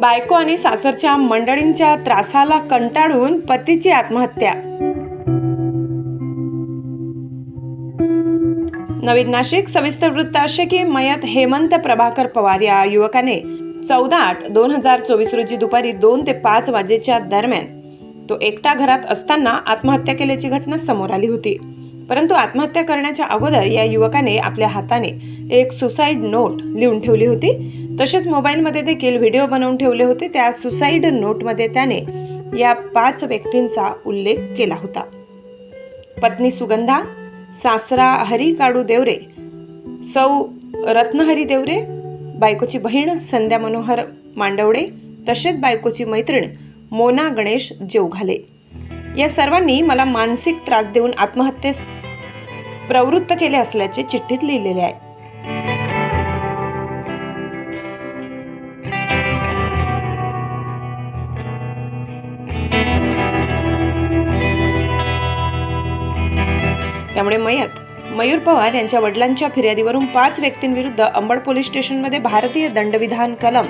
बायको आणि सासरच्या मंडळींच्या त्रासाला कंटाळून पतीची आत्महत्या. नवीन नाशिक सविस्तर वृत्त असे की मयत हेमंत प्रभाकर पवार या युवकाने चौदा आठ दोन हजार चोवीस रोजी दुपारी दोन ते पाच वाजेच्या दरम्यान तो एकटा घरात असताना आत्महत्या केल्याची घटना समोर आली होती. परंतु आत्महत्या करण्याच्या अगोदर या युवकाने आपल्या हाताने एक सुसाईड नोट लिहून ठेवली होती. तसेच मोबाईलमध्ये देखील व्हिडिओ बनवून ठेवले होते. त्या सुसाईड नोटमध्ये त्याने या पाच व्यक्तींचा उल्लेख केला होता. पत्नी सुगंधा सासरा हरी काडू देवरे सौ रत्नहरी देवरे बायकोची बहीण संध्या मनोहर मांडवडे तसेच बायकोची मैत्रीण मोना गणेश जेवघाले. या सर्वांनी मला मानसिक त्रास देऊन आत्महत्येस प्रवृत्त केले असल्याचे चिठ्ठीत लिहिलेले आहे. त्यामुळे मयत मयूर पवार यांच्या वडिलांच्या फिर्यादीवरून पाच व्यक्तींविरुद्ध अंबड पोलीस स्टेशनमध्ये भारतीय दंडविधान कलम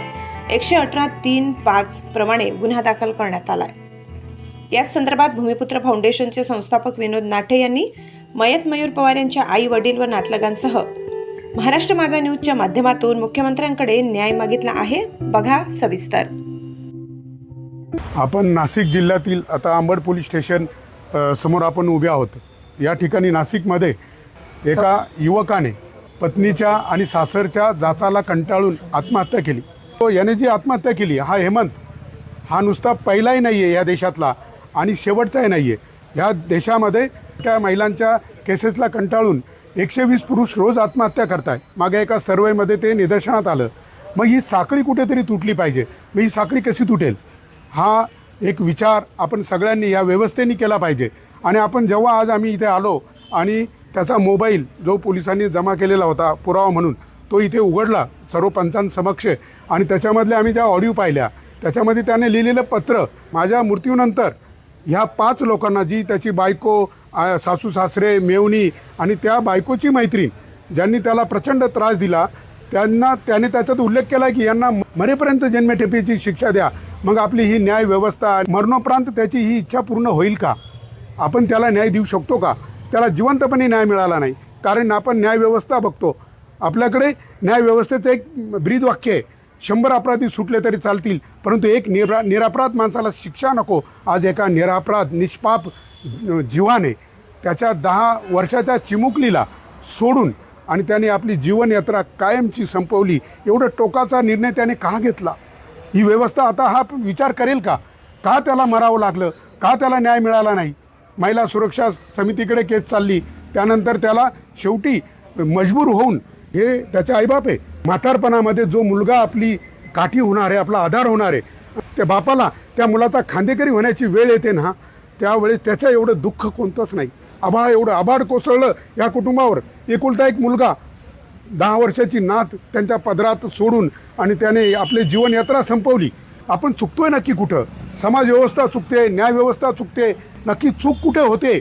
एकशे अठरा तीन पाच प्रमाणे गुन्हा दाखल करण्यात आला आहे याच संदर्भात भूमिपुत्र फाउंडेशनचे संस्थापक विनोद नाठे यांनी मयत मयूर पवार यांच्या आई वडील व नातलगांसह महाराष्ट्र माझा न्यूजच्या माध्यमातून मुख्यमंत्र्यांकडे न्याय मागितला आहे. बघा सविस्तर. आपण नाशिक जिल्ह्यातील आता अंबड पोलीस स्टेशन समोर आपण उभे आहोत. या ठिकाणी नाशिकमध्ये एका युवकाने पत्नीच्या आणि सासरच्या जाचाला कंटाळून आत्महत्या केली. याने जी आत्महत्या केली हा हेमंत हा नुसता पहिलाही नाही आहे या देशातला आणि शेवटचाही नाही आहे ह्या देशामध्ये त्या महिलांच्या केसेसला कंटाळून एकशे वीस पुरुष रोज आत्महत्या करताय. मागे एका सर्वेमध्ये ते निदर्शनात आलं. मग ही साखळी कुठेतरी तुटली पाहिजे. मग ही साखळी कशी तुटेल? हा एक विचार आपण सगळ्यांनी या व्यवस्थेने केला पाहिजे. आणि आपण जेव्हा आज आम्ही इथे आलो आणि त्याचा मोबाईल जो पोलिसांनी जमा केलेला होता पुरावा म्हणून तो इथे उघडला सर्व पंचांसमक्ष आणि त्याच्यामधले आम्ही ज्या ऑडिओ पाहिल्या त्याच्यामध्ये त्याने लिहिलेलं पत्र माझ्या मृत्यूनंतर ह्या पाच लोकांना जी त्याची बायको सासू सासरे मेवणी आणि त्या बायकोची मैत्रीण ज्यांनी त्याला प्रचंड त्रास दिला त्यांना त्याने त्याच्यात उल्लेख केला की यांना मरेपर्यंत जन्मठेपेची शिक्षा द्या. मग आपली ही न्याय व्यवस्था मरणोपरांत त्याची ही इच्छा पूर्ण होईल का? आपण त्याला न्याय देऊ शकतो का? त्याला जिवंतपणे न्याय मिळाला नाही. कारण आपण न्याय व्यवस्था बघतो. आपल्याकडे न्याय व्यवस्थेचं एक ब्रीद वाक्य आहे. शंभर अपराधी सुटले तरी चालतील परंतु एक निरा निरापराध माणसाला शिक्षा नको. आज एका निरापराध निष्पाप जीवाने त्याच्या दहा वर्षाच्या चिमुकलीला सोडून आणि त्याने आपली जीवनयात्रा कायमची संपवली एवढं टोकाचा निर्णय त्याने का घेतला? ही व्यवस्था आता हा विचार करेल का? का त्याला मरावं लागलं? का त्याला न्याय मिळाला नाही? महिला सुरक्षा समितीकडे केस चालली त्यानंतर त्याला शेवटी मजबूर होऊन हे त्याचे आईबाप आहे. म्हातारपणामध्ये जो मुलगा आपली काठी होणार आहे आपला आधार होणार आहे त्या बापाला त्या मुलाचा खांदेकरी होण्याची वेळ येते ना त्यावेळेस त्याचं एवढं दुःख कोणतंच नाही. आभाळ एवढं आभाळ कोसळलं या कुटुंबावर. एकुलता एक मुलगा दहा वर्षाची नात त्यांच्या पदरात सोडून आणि त्याने आपली जीवनयात्रा संपवली. आपण चुकतोय नक्की कुठं? समाजव्यवस्था चुकते न्याय व्यवस्था चुकते नक्की चूक कुठे होते?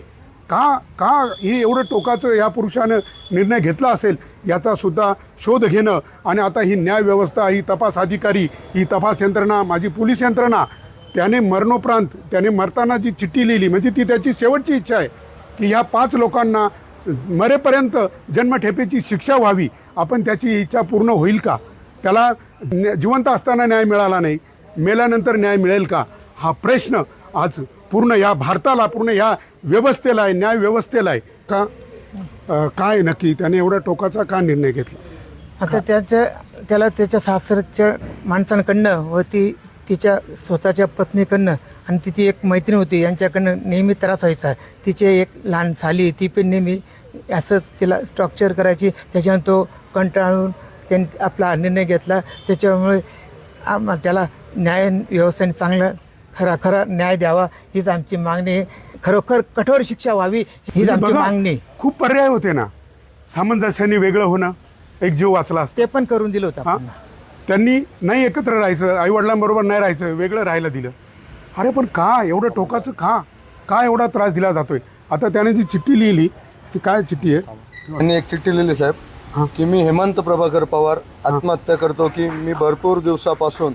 का का हे एवढं टोकाचं या पुरुषानं निर्णय घेतला असेल? याचा सुद्धा शोध घेणं आणि आता ही न्यायव्यवस्था ही तपास अधिकारी ही तपास यंत्रणा माझी पोलीस यंत्रणा त्याने मरणोपरांत त्याने मरताना जी चिठ्ठी लिहिली म्हणजे ती त्याची शेवटची इच्छा आहे की ह्या पाच लोकांना मरेपर्यंत जन्मठेपेची शिक्षा व्हावी आपण त्याची इच्छा पूर्ण होईल का? त्याला न्या- जिवंत असताना न्याय मिळाला नाही मेल्यानंतर न्याय मिळेल का? हा प्रश्न आज पूर्ण या भारताला पूर्ण या व्यवस्थेला आहे न्याय व्यवस्थेला आहे. का? काय नक्की? त्याने एवढा टोकाचा का निर्णय घेतला? आता त्याच्या त्याला त्याच्या सासरच्या माणसांकडनं व ती तिच्या स्वतःच्या पत्नीकडनं आणि तिची एक मैत्रीण होती यांच्याकडनं नेहमी त्रास व्हायचा. तिचे एक लहान साली ती पण नेहमी असंच तिला स्ट्रक्चर करायची. त्याच्यानं तो कंटाळून त्यांनी आपला निर्णय घेतला. त्याच्यामुळे आम्हा त्याला न्याय व्यवस्थेने चांगला खरा खरा न्याय द्यावा हीच आमची मागणी आहे. खरोखर कठोर शिक्षा व्हावी हीच आमची बघा, मागणी. खूप पर्याय होते ना. सामंजस्याने वेगळं होणं एक जीव वाचला असता. ते पण करून दिलं होतं हा? आपण. त्यांनी नाही एकत्र राहायचं आईवडिलांबरोबर नाही राहायचं वेगळं राहायला दिलं. अरे पण का? एवढं टोकाचं का? का एवढा त्रास दिला जातोय? आता त्याने जी चिठ्ठी लिहिली ती काय चिठ्ठी आहे? त्यांनी एक चिठ्ठी लिहिली साहेब की मी हेमंत प्रभाकर पवार आत्महत्या करतो की मी भरपूर दिवसापासून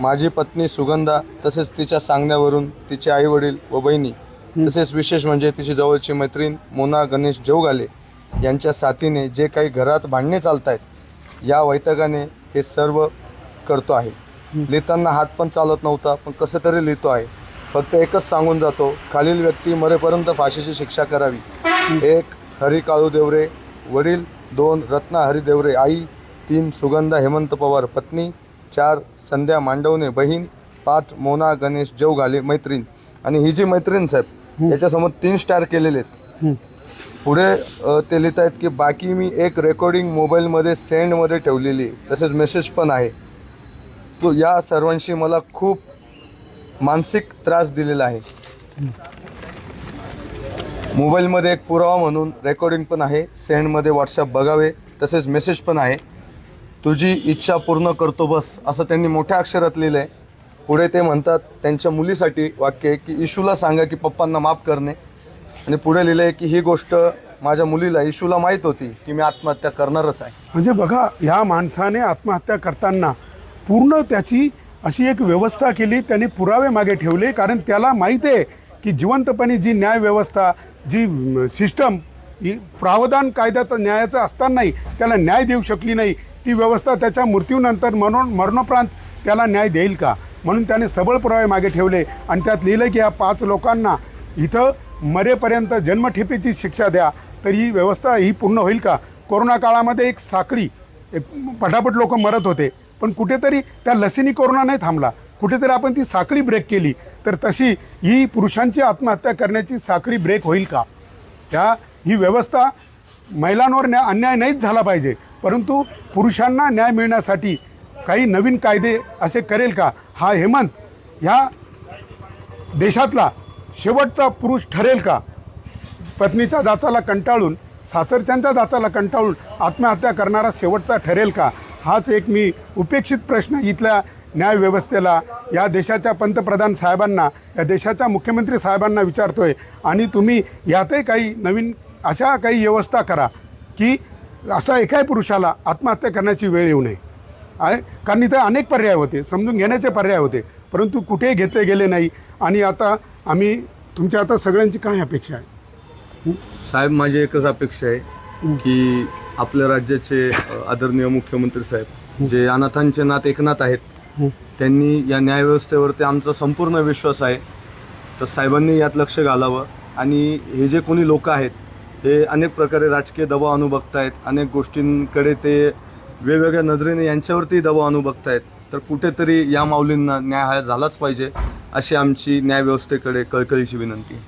माझी पत्नी सुगंधा तसेच तिच्या सांगण्यावरून तिचे आई वडील व बहिणी तसेच विशेष म्हणजे तिची जवळची मैत्रीण मोना गणेश जेवगाले यांच्या साथीने जे काही घरात भांडणे चालत आहेत या वैतकाने हे सर्व करतो आहे. लिहिताना हात पण चालत नव्हता पण कसं तरी लिहितो आहे. फक्त एकच सांगून जातो खालील व्यक्ती मरेपर्यंत फाशीची शिक्षा करावी. एक हरी काळू देवरे वडील दोन रत्ना हरी देवरे आई तीन सुगंधा हेमंत पवार पत्नी चार संध्या मांडवणे बहीण पाच मोना गणेश जेवघाले मैत्रीण. आणि ही जी मैत्रीण साहेब याच्यासमोर तीन स्टार केलेले आहेत. पुढे ते लिहित आहेत की बाकी मी एक रेकॉर्डिंग मोबाईलमध्ये सेंडमध्ये ठेवलेली. तसेच मेसेज पण आहे. तो या सर्वांशी मला खूप मानसिक त्रास दिलेला आहे. मोबाईलमध्ये एक पुरावा म्हणून रेकॉर्डिंग पण आहे. सेंडमध्ये व्हॉट्सअप बघावे. तसेच मेसेज पण आहे. तुझी इच्छा पूर्ण करतो बस असं त्यांनी मोठ्या अक्षरात लिहिलं आहे पुढे ते म्हणतात त्यांच्या मुलीसाठी वाक्य आहे की इशूला सांगा की पप्पांना माफ करणे. आणि पुढे लिहिलं आहे की ही गोष्ट माझ्या मुलीला इशूला माहीत होती की मी आत्महत्या करणारच आहे. म्हणजे बघा ह्या माणसाने आत्महत्या करताना पूर्ण त्याची अशी एक व्यवस्था केली त्याने पुरावे मागे ठेवले कारण त्याला माहीत आहे की जिवंतपणे जी न्याय व्यवस्था जी सिस्टम ही प्रावधान कायद्याचा न्यायाचा असतानाही त्याला न्याय देऊ शकली नाही ती व्यवस्था त्याच्या मृत्यूनंतर मरण मरणोपरांत त्याला न्याय देईल का? म्हणून त्याने सबळ पुरावे मागे ठेवले आणि त्यात लिहिलं की या पाच लोकांना इथं मरेपर्यंत जन्मठेपेची शिक्षा द्या तर ही व्यवस्था ही पूर्ण होईल का? कोरोना काळामध्ये एक साखळी एक पटापट लोक मरत होते पण कुठेतरी त्या लसीनी कोरोना नाही थांबला. कुठेतरी आपण ती साखळी ब्रेक केली तर तशी ही पुरुषांची आत्महत्या करण्याची साखळी ब्रेक होईल का? त्या ही व्यवस्था महिलांवर न्या अन्याय नाहीच झाला पाहिजे परंतु पुरुषांना न्याय मिळण्यासाठी काही नवीन कायदे असे करेल का? हा हेमंत ह्या देशातला शेवटचा पुरुष ठरेल का? पत्नीच्या दाचाला कंटाळून सासरच्यांच्या दाचाला कंटाळून आत्महत्या करणारा शेवटचा ठरेल का? हाच एक मी उपेक्षित प्रश्न इथल्या न्यायव्यवस्थेला या देशाच्या पंतप्रधान साहेबांना या देशाच्या मुख्यमंत्री साहेबांना विचारतो आहे आणि तुम्ही यातही काही नवीन अशा काही व्यवस्था करा की असा एकाही पुरुषाला आत्महत्या करण्याची वेळ येऊ नये. आहे. कारण इथे अनेक पर्याय होते. समजून घेण्याचे पर्याय होते. परंतु कुठेही घेतले गेले नाही. आणि आता आम्ही तुमच्या आता सगळ्यांची काय अपेक्षा आहे? साहेब माझी एकच अपेक्षा आहे की आपल्या राज्याचे आदरणीय मुख्यमंत्री साहेब जे अनाथांचे नाथ एकनाथ आहेत त्यांनी या न्यायव्यवस्थेवरती आमचा संपूर्ण विश्वास आहे. तर साहेबांनी यात लक्ष घालावं. आणि हे जे कोणी लोक आहेत हे अनेक प्रकारे राजकीय दबाव अनुभवतायत. अनेक गोष्टींकडे ते वेगवेगळ्या नजरेने यांच्यावरती दबाव अनुभवतायत तर कुठेतरी या माऊलींना न्याय हा झालाच पाहिजे अशी आमची न्यायव्यवस्थेकडे कळकळीची विनंती.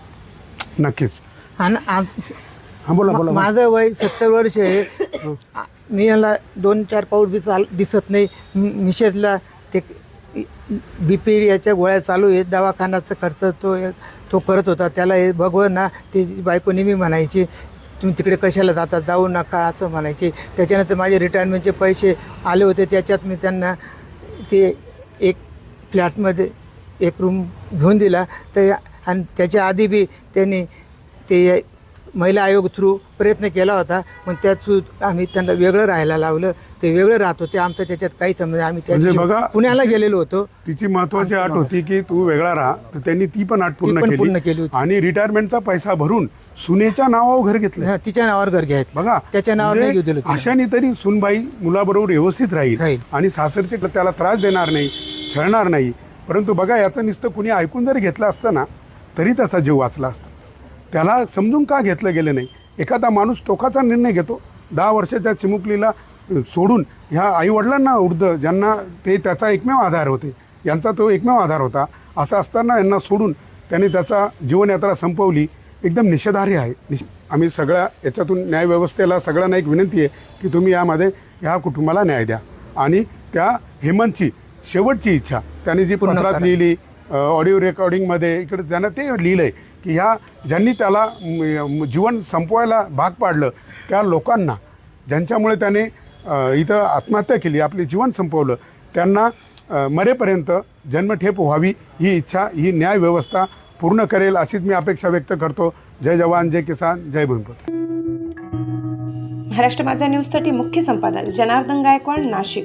नक्कीच. आणि आज हां बोला बोला बोला. माझं वय सत्तर वर्ष आहे. आ- मी याला दोन चार पाऊल बी चाल दिसत नाही. मि- मिसेसला ते बी पी याच्या गोळ्या चालू आहेत. दवाखान्याचा खर्च तो तो करत होता. त्याला हे बघवं ना ते बायको नेहमी म्हणायची तुम्ही तिकडे कशाला जाता? जाऊ नका असं म्हणायचे. त्याच्यानंतर माझे रिटायरमेंटचे पैसे आले होते. त्याच्यात मी त्यांना ते एक फ्लॅटमध्ये एक रूम घेऊन दिला. तर आणि त्याच्या आधी बी त्यांनी ते महिला आयोग थ्रू प्रयत्न केला होता. पण त्या थ्रू आम्ही त्यांना वेगळं राहायला लावलं. ते वेगळं राहत होते. आमचं त्याच्यात काही समज आम्ही त्या म्हणजे बघा- पुण्याला गेलेलो होतो. तिची महत्वाची अट होती की तू वेगळा राहा. तर त्यांनी ती पण अट पूर्ण केली. केली होती. आणि रिटायरमेंटचा पैसा भरून सुनेच्या नावावर घर घेतलं हा, तिच्या नावावर घर घ्यायचं. बघा त्याच्या नावावर म्हणजे नाही घेऊ दिलं तिला. अशाने तरी सुनबाई मुलाबरोबर व्यवस्थित राहील राहील. आणि सासरचे त्याला त्रास देणार नाही छळणार नाही. परंतु बघा याचं नुसतं कुणी ऐकून जरी घेतलं असतं ना तरी त्याचा जीव वाचला असता. त्याला समजून का घेतलं गेलं नाही? एखादा माणूस टोकाचा निर्णय घेतो. दहा वर्षाच्या चिमुकलीला अ, सोडून ह्या आईवडिलांना उर्द ज्यांना ते त्याचा एकमेव आधार होते यांचा तो एकमेव आधार होता असं असताना यांना सोडून त्याने त्याचा जीवनयात्रा संपवली. एकदम निषेधार्ह आहे निष आम्ही सगळ्या याच्यातून न्यायव्यवस्थेला सगळ्यांना एक विनंती आहे की तुम्ही यामध्ये ह्या कुटुंबाला न्याय द्या आणि त्या हेमंतची शेवटची इच्छा त्याने जी पत्रात. लिहिली ऑडिओ रेकॉर्डिंगमध्ये इकडे त्यानं ते लिहिलं आहे की ह्या ज्यांनी त्याला जीवन संपवायला भाग पाडलं त्या लोकांना ज्यांच्यामुळे त्याने इथं आत्महत्या केली आपले जीवन संपवलं त्यांना मरेपर्यंत जन्मठेप व्हावी ही इच्छा ही न्याय व्यवस्था पूर्ण करेल अशीच मी अपेक्षा व्यक्त करतो. जय जवान जय किसान जय भूमिपत महाराष्ट्र माझा न्यूजसाठी मुख्य संपादक जनार्दन गायकवाड नाशिक.